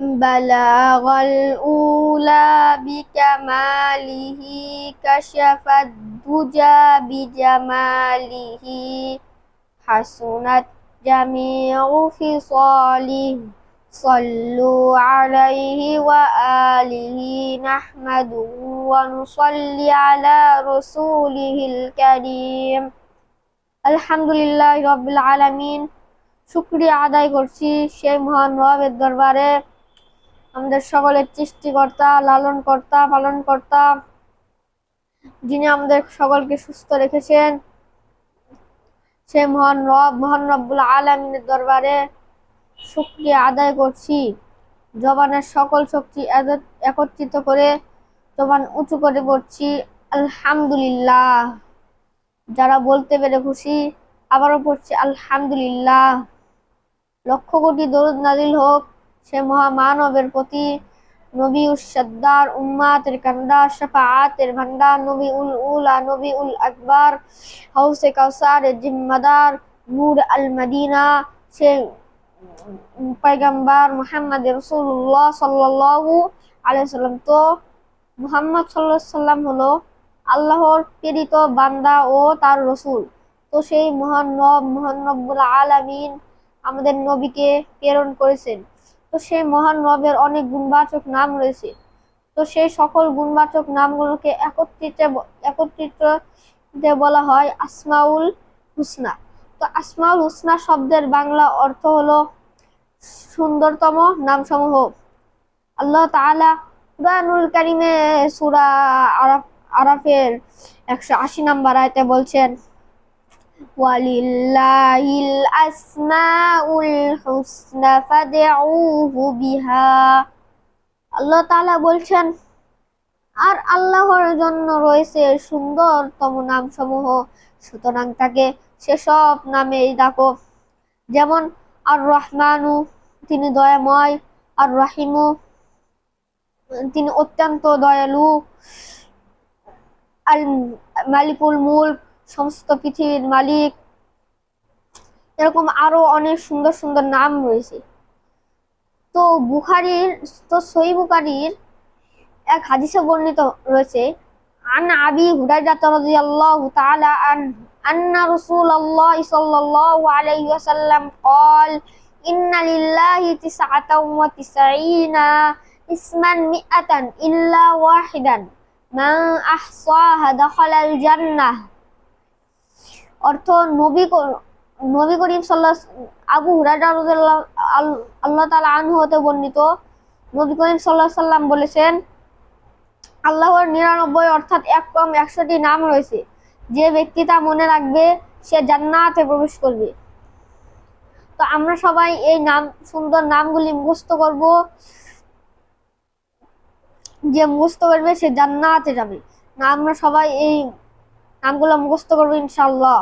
بلغ الأولى بكماله كشف الدجى بجماله حسنت جميع خصاله صلوا عليه وآله نحمده ونصلي على رسوله الكريم الحمد لله رب العالمين শুক্রিয়া আদায় করছি সেই মহান রবের দরবারে আমাদের সকলের সৃষ্টিকর্তা লালন কর্তা পালন কর্তা যিনি আমাদের সকলকে সুস্থ রেখেছেন সেই মহান রব, মহান রব্বুল আলমিনের দরবারে শুক্রিয়া আদায় করছি। জবানের সকল শক্তি একত্রিত করে জবান উঁচু করে পড়ছি আলহামদুলিল্লাহ। যারা বলতে পেরে খুশি, আবারও পড়ছি আলহামদুলিল্লাহ। লক্ষ কোটি দরুদ নাজিল হোক সে মহামানবের প্রতি নবী উম্মাতের ভান্ডার নবী উল উলা নবী উল আকবর, হাউসে কাউসার জিম্মাদার, নূর আল মদিনা, সে পয়গম্বর মোহাম্মদ রসুল্লাহ সাল্লাম তো মুহাম্মদ সাল্লাল্লাহু সাল্লাম হলো আল্লাহর প্রেরিত বান্দা ও তার রসুল। তো সেই মহান নব মহান রব্বুল আলামিন আমাদের নবীকে প্রেরণ করেছেন। তো সেই মহান রবের অনেক গুণবাচক নাম রয়েছে। তো সেই সকল গুণবাচক নামগুলোকে একত্রিত একত্রিত বলা হয় আসমাউল হুসনা। তো আসমাউল হুসনা শব্দের বাংলা অর্থ হলো সুন্দরতম নামসমূহ। আল্লাহ তাআলা কুরআনুল কারিমে সূরা আরাফ আরাফের একশো আশি নাম্বার আয়তে বলছেন ওয়ালিল্লাহিল আসমাউল হুসনা ফাদউহু বিহা। আল্লাহ তাআলা বলছেন, আর আল্লাহর জন্য রয়েছে সুন্দরতম নামসমূহ। সুতরাং তাকে সেসব নামেই ডাকো। যেমন আর রহমানু তিনি দয়াময়। আর রাহিমু তিনি অত্যন্ত দয়ালু। আল মালিকুল মুল্ক সমস্ত পৃথিবীর মালিক এরকম আরো অনেক সুন্দর সুন্দর নাম রয়েছে তো বুখারির তো সই বুখারির এক হাদিসে বর্ণিত রয়েছে আন আবি হুরাইরা রাদিয়াল্লাহু তাআলা আন আন্না রাসূলুল্লাহ সাল্লাল্লাহু আলাইহি ওয়াসাল্লাম قال إن لله تسعة وتسعين اسما مئة إلا واحدا من أحصاها دخل الجنة অর্থ নবী নবী করিম সাল্লাহ, আবু হুরাইরা আল্লাহ তাআলা আনহু হতে বর্ণিত। নবী করিম সাল্লাহ সাল্লাম বলেছেন, আল্লাহর নিরানব্বই অর্থাৎ এক কম একশোটি নাম রয়েছে। যে ব্যক্তি তা মনে রাখবে, সে জান্নাতে প্রবেশ করবে। তো আমরা সবাই এই নাম, সুন্দর নামগুলি মুখস্থ করব। যে মুখস্থ করবে, সে জান্নাতে যাবে। না, আমরা সবাই এই নামগুলো মুখস্থ করব ইনশাল্লাহ